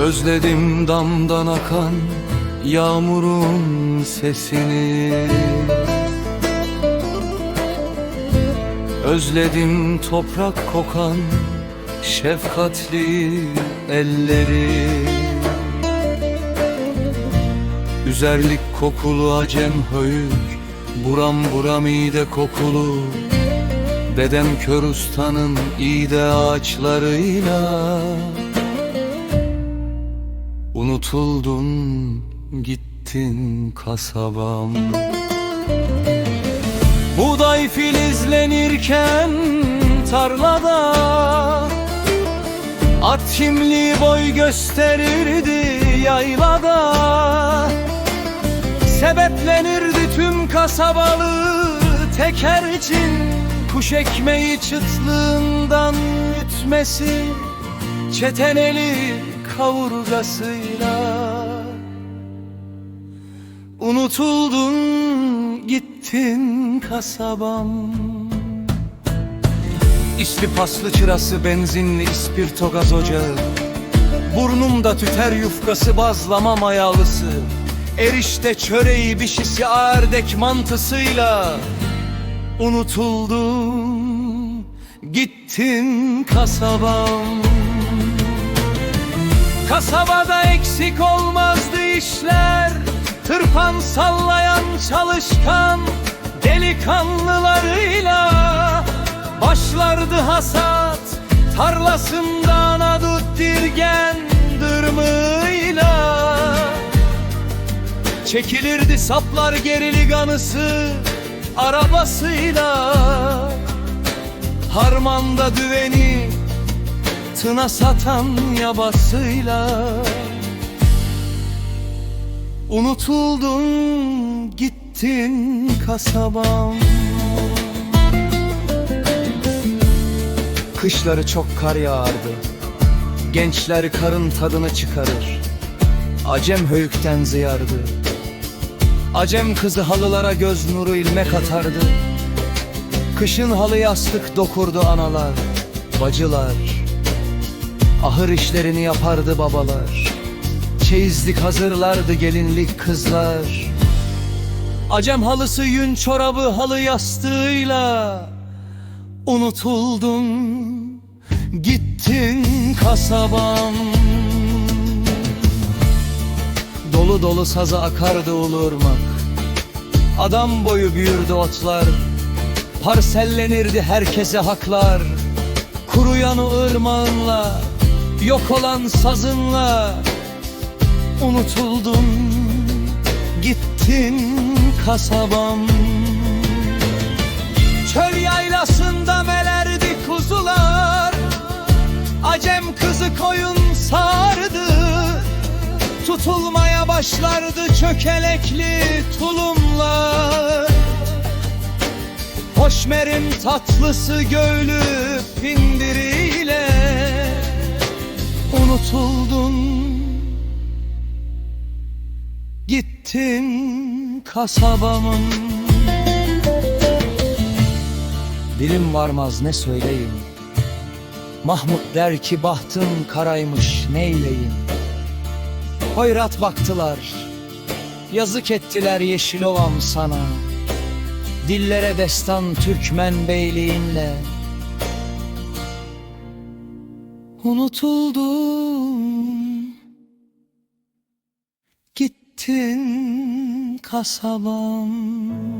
Özledim damdan akan yağmurun sesini. Özledim toprak kokan şefkatli elleri. Üzerlik kokulu acem höyük Buram buram ide kokulu. Dedem kör ustanın ide ağaçlarıyla Unutuldun gittin kasabam. Buğday filizlenirken tarlada At kimli boy gösterirdi yaylada. Sebeplenirdi tüm kasabalı tekercin Kuş ekmeği çıtlığından ütmesi Çeteneli kavurgasıyla. Unutuldun gittin kasabam. İspi paslı çırası benzinli ispirto gaz ocağı. Burnumda tüter yufkası bazlama mayalısı. Erişte çöreği bişisi erdek mantısıyla. Unutuldum gittin kasabam Kasabada eksik olmazdı işler. Tırpan sallayan çalışkan delikanlılarıyla Başlardı hasat. Tarlasından adut dirgen dırmığıyla. Çekilirdi saplar gerili ganısı arabasıyla. Harmanda düveni tına satan yabasıyla Unutuldun gittin kasabam. Kışları çok kar yağardı. Gençler karın tadını çıkarır. Acem höyükten ziyardı. Acem kızı halılara göz nuru ilmek atardı. Kışın halı yastık dokurdu analar Bacılar Ahır işlerini yapardı babalar. Çeyizlik hazırlardı gelinlik kızlar. Acem halısı yün çorabı halı yastığıyla Unutuldun gittin kasabam Dolu dolu saza akardı ulu ırmak Adam boyu büyürdü otlar. Parsellenirdi herkese haklar Kuruyan o ırmağınla Yok olan sazınla Unutuldun Gittin kasabam. Çöl yaylasında melerdi kuzular. Acem kızı koyun sardı. Tutulmaya başlardı çökelekli tulumlar. Hoşmerim tatlısı göğlü pindiriyle Unutuldun. Gittin kasabamın. Dilim varmaz ne söyleyeyim. Mahmut der ki bahtın karaymış neyleyim? Hoyrat baktılar. Yazık ettiler yeşil ovam sana. Dillere destan Türkmen beyliğinle Unutuldum. Gittin kasabam